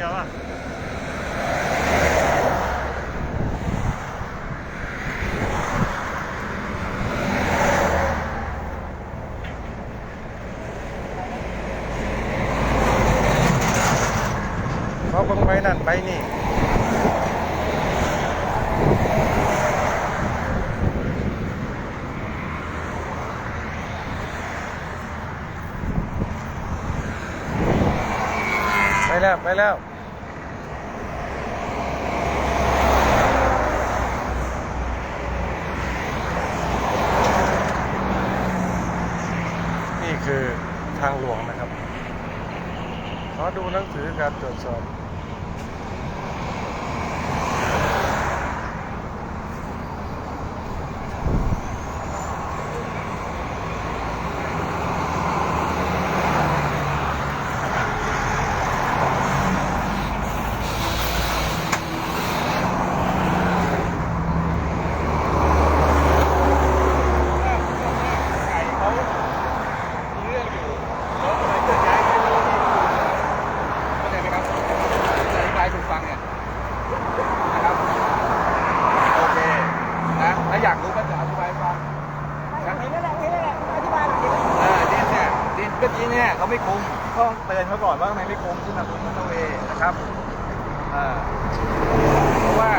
ดียวอะเขาเบิ่งไป นี่คือทางหลวงนะครับ ขอดูหนังสือการตรวจสอบ ไก่เขามีเรื่องอยู่แล้วทำไมเคลื่อนย้ายไม่รู้ที่เข้าใจไหมครับอธิบายถูกฟังเนี่ยนะครับโอเคนะถ้าอยากรู้ก็จะอธิบายฟังนะ เห็นแล้วแหละเห็นแล้วแหละอธิบายหน่อยดิ เออดินเนี่ยดิน เมื่อกี้เนี่ยเขาไม่คุมก็เตือนเขาก่อนว่าทำไมไม่คุมขึ้นมาบนมอเตอร์เวย์นะครับเออเพราะว่า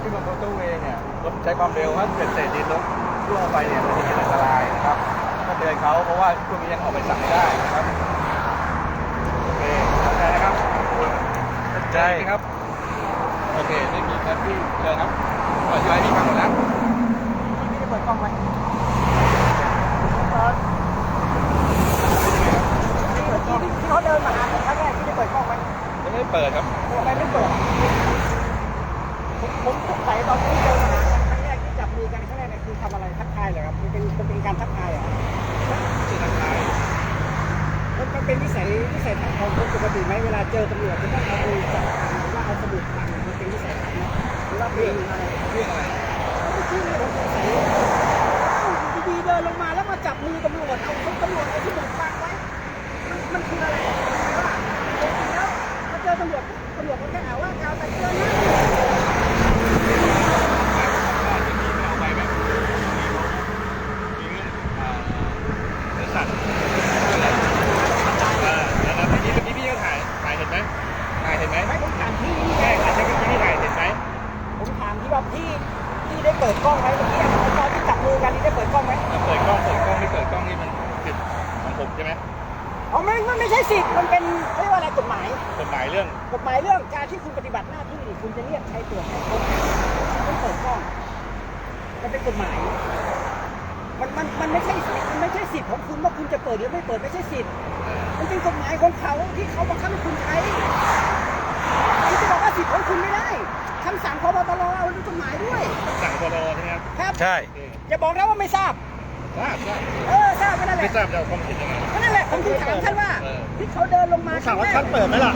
ขึ้นบนมอเตอร์เวย์เนี่ยรถใช้ความเร็วถ้าเกิดเศษดินลงร่วงลงไปเนี่ยมันจะเป็นอันตรายนะครับก็เตือนเขาเพราะว่าช่วงนี้ยังออกไปสั่งไม่ได้นะครับโอเคเข้าใจนะครับเข้าใจไหมครับโอเคไม่มีครับพี่เชิญครับอธิบายนี่ฟังหมดแล้ว พี่ได้เปิดกล้องไหมเปิดที่ที่เขาเดินมาหาผมครั้งแรกพี่ได้เปิดกล้องไหม ยังไม่เปิดครับ ทำไมไม่เปิดผมผมสงสัยตอนที่เดินมาหากันครั้งแรกที่จับมือกันครั้งแรกเนี่ยคือทำอะไรทักทายเหรอครับมันเป็นมันเป็นการทักทายเหรอะ ชื่อทักทาย มันมันเป็นนิสัยนิสัยข องคนปกไหมเวลาเจอตำรวจจะต้องเอามือจับหรือว่าเอาสมุดบังมันเป็นนิสัยไหมหรือว่าเป็นอะไรเรื่องอะไร ที่นี่ผมสงสัยดีๆเดินลงมาแล้วมาจับมือตำรวจเอาคนตำรวจเอาที่บอกฟังไว้ มันมันคืออะไรว่าจริงๆแล้วมาเจอตำรวจตำรวจก็แค่หาว่าเอาแต่เจอนะ อาจจะมีไม่เอาไปแบบมีมีเรื่องอ่าเนื้อสัตว์อะไรเออแล้วนะเมื่อกี้เมื่อกี้พี่ก็ถ่ายถ่ายเห็นไหมถ่ายเห็นไหม ไม่ผมถามพี่ แค่ถ่ายแค่เมื่อกี้พี่ถ่ายเห็นไหม ผมถามที่ว่าพี่พี่ได้ เปิดกล้องไหมเมื่อกี้ตอนที่จับมือกันนี่ได้เปิดกล้องไหมเปิดกล้องเปิดกล้องไม่เปิดกล้องนี่มันผิดของผมใช่ไหมอ๋อไม่ไม่ไม่ใช่สิทธิ์มันเป็นเขาเรียกว่าอะไรกฎหมายกฎหมายเรื่องกฎหมายเรื่องการที่คุณปฏิบัติหน้าที่นี่คุณจะเรียกใช้ตรวจใช้ค้นต้องเปิดกล้องมันเป็นกฎหมายมันมันมันไม่ใช่สิทธิ์มันไม่ใช่สิทธิ์ของคุณว่าคุณจะเปิดหรือไม่เปิดไม่ใช่สิทธิ์มันเป็นกฎหมายของเขาที่เขาบังคับให้คุณใช้คุณจะบอกว่าสิทธิ์ของ ใช่โอเคอย่าบอกนะว่าไม่ทราบ ทราบทราบเออทราบก็นั่นแหไม่ละทราบจะเอาความผิดยังไงก็นั่นแหละผมถึงถามท่านว่าเออที่เขาเดินลงมาครั้งแรกท่านเปิดไหมล่ะ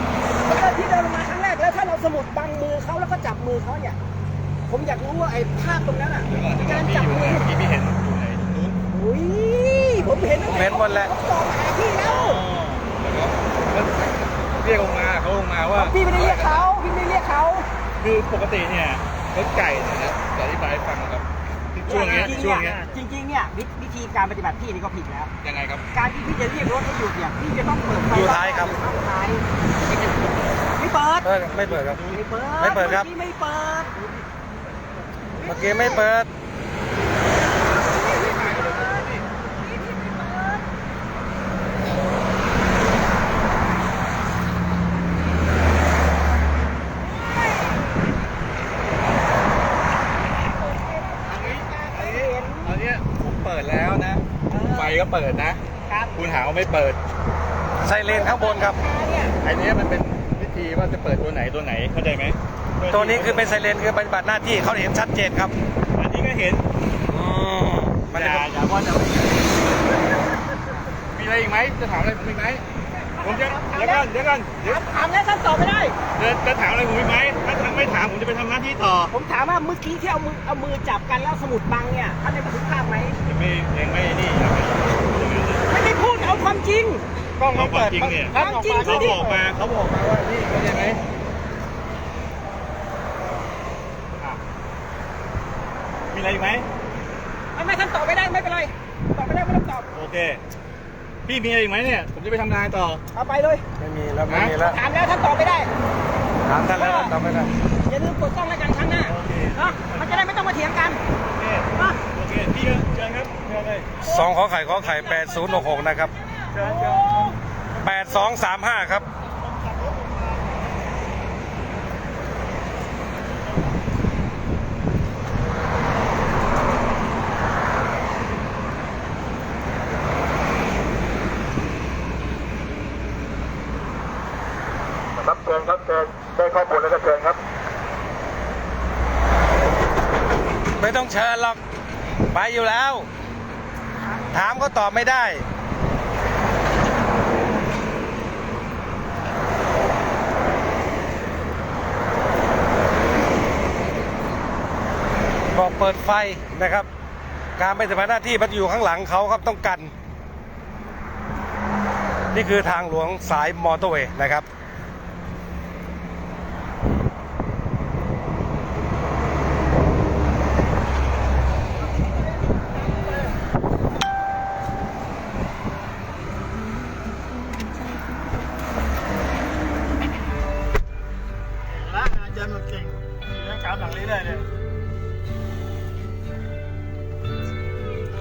เออที่เดินลงมาครั้งแรกแล้วถ้าเราสมุดบังมือเขาแล้วก็จับมือเขาเนี่ย ผมอยากรู้ว่าไอ้ภาพตรงนั้นอะเดี๋ยวก่อนเดี๋ยวก่กาอนรพี่จับอยู่ไหนมือเมื่อกี้พี่เห็นอยู่ไหนนู้นอุ้ยผมเห็นผมเห็นหมดแล้วผมตอบหาพี่แล้ว แล้วเรียกลงมาเขาลงมาว่า พี่ไม่ได้เรียกเขาพี่ไม่ได้เรียกเขา คือปกติเนี่ยรถไก่เนี่ยนะจะอธิบายให้ฟังนะครับ ช่วงเนี้ย จริงๆช่วงเนี่เนี้ยยจริงๆเนี่ยวิวิธีการปฏิบัติพี่นี่ก็ผิดแล้ว ยังไงครับ การที่พี่จะเรียกรถให้หยุดเนี่ยพี่จะต้องเปิดไฟอยู่ท้ายครับ ข้างท้ายไม่เปิดเออไม่เปิดครับ ไม่เปิดไม่เปิดครับมื่อกี้ไม่เปิด เมื่อกี้ไม่เปิด อันนี้อันนี้อันเนี้ยผมเปิดแล้วนะ ไฟก็ เปิดนะ ครับคุณหาว่าไม่เปิด ไซเรนข้างบนครับเนี่ยไอ้เนี้ยมันเป็นวิธีว่าจะเปิดตัวไหนตัวไหนเข้าใจไหมตัวนี้คือเป็นไซเรนคือปฏิบัติหน้าที่เขาเห็นชัดเจนครับ อันนี้ก็เห็นอืมมันอย่าจะอย่าว่าจะมีอะไรอีกไหมจะถามอะไรผมอีกไหมผมจะ เดี๋ยวก่อนเดี๋ยวก่อนเดี๋ยวถามแล้วท่านตอบไม่ได้ จะจะถามอะไรผมอีกไหมถ้าทำไม่ถามผมจะไปทำหน้าที่ต่อผมถามว่าเมื่อกี้ที่เอามือเอามือจับกันแล้วสมุดบังเนี่ยท่านได้บันทึกภาพไหมยังไม่ยังไม่นี่ยังไม่ยังไม่ ไม่ได้พูดเอาความจริง กล้องต้องเปิดจริงเนี่ยท่านออกมาเขาบอกมาเขาบอกมาว่านี่เข้าใจไหมอะมีอะไรอีกไหมไม่ไม่ท่านตอบไม่ได้ไม่เป็นไรตอบไม่ได้ไม่ต้องตอบโอเค พี่มีอะไรอีกไหมเนี่ย ผมจะไปทำงานต่อ เอาไปเลยไม่มีแล้วไม่มีแล้วถามแล้วท่านตอบไม่ได้ ถามท่านแล้วท่านตอบไม่ได้อย่าลืมกดกล้องรายการครั้งหน้าโอเค เนาะมันจะได้ไม่ต้องมาเถียงกันโอเค เนาะโอเค พี่เชิญครับเชิญเลยสองขอไข่ขอไข่แปดศูนย์หกหกนะครับเชิญเชิญ แปดสองสามห้าครับครับเชิญครับเชิญได้ข้อมูลแล้วก็เชิญครับ ไม่ต้อง เชิญหรอกไปอยู่แล้ว ถามก็ตอบไม่ได้บอกเปิดไฟนะครับ การไปปฏิบัติหน้าที่มันอยู่ข้างหลังเขาครับต้องกัน นี่คือทางหลวงสายมอเตอร์เวย์นะครับ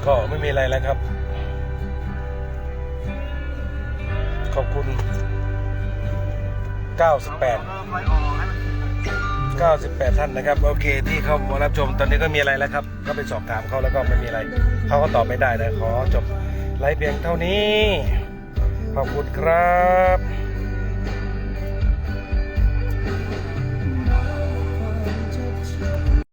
ก็ไม่มีอะไรแล้วครับ ขอบคุณ 98 98 ท่านนะครับ โอเค ที่เข้ามารับชมตอนนี้ก็มีอะไรแล้วครับ ก็ไปสอบถามเขาแล้วก็ไม่มีอะไร เขาก็ตอบไม่ได้นะขอจบไลฟ์เพียงเท่านี้ ขอบคุณครับ